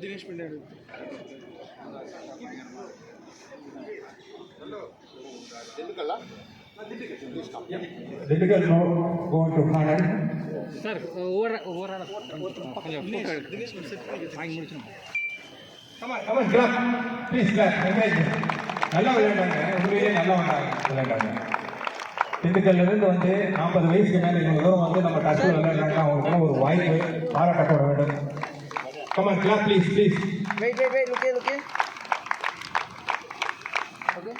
दिनेश दिल्ली का दिल्ली का दिल्ली का no going to final sir ஒவ்வொரு ஒவ்வொரு வாங்கி முடிச்சிடும். நல்லா விளையாண்டாங்க. உண்மையிலேயே நல்லா வந்தாங்க விளையாண்டாங்க. திண்டுக்கல்ல இருந்து வந்து நாற்பது வயசுக்கு மேல இவ்வளவு தூரம் வந்து நம்ம டச்சில் விளையாடுறாங்க. அவங்களுக்கு ஒரு வாய்ப்பு பாராட்டப்பட வேண்டும். Come on clap please please Wait, wait, wait. Look here, look here. Okay.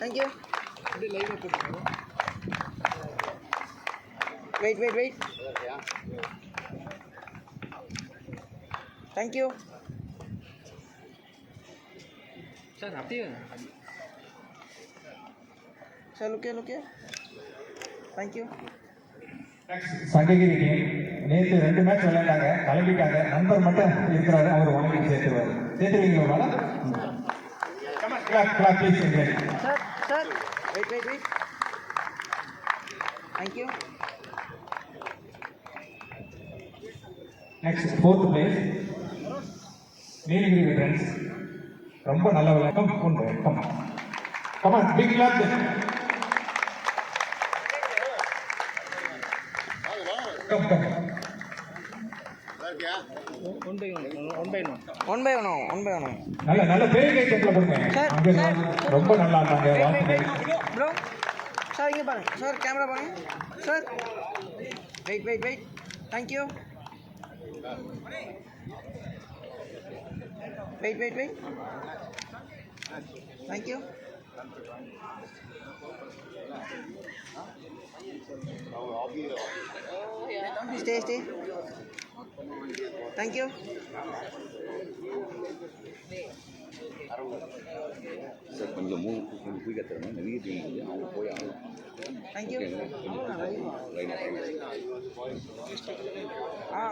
Thank you. Wait, wait, wait. Thank you. Sir அப்படியே look here. Thank you. Sankagiri team நேற்று ரெண்டு மேட்ச் விளையாண்டாங்க கிளம்பிட்டாங்க நண்பர் மட்டும் இருக்கிறாரு அவர் வாங்கி சேர்த்துருவாரு சேர்த்துருவீங்களா come on clap clap please encourage Sir, sir. Next fourth place Nilgiri veterans ரொம்ப நல்ல விளையாட்டம் கொண்டு come come on big clap come come. நல்ல நல்ல பெரிய கை தட்டில் கொடுங்க. ரொம்ப நல்லா இருந்தாங்க. Sir, இங்க பாருங்க. Sir, கேமரா பாருங்க. Sir. Wait, wait, wait. Thank wait wait wait thank you stay stay thank you sir கொஞ்சம் மூணு கொஞ்சம் குயிக்காக தரணும் நெருங்கிட்டு அவங்க போய் ஆகலாம் থ্যাংক ইউ হ্যাঁ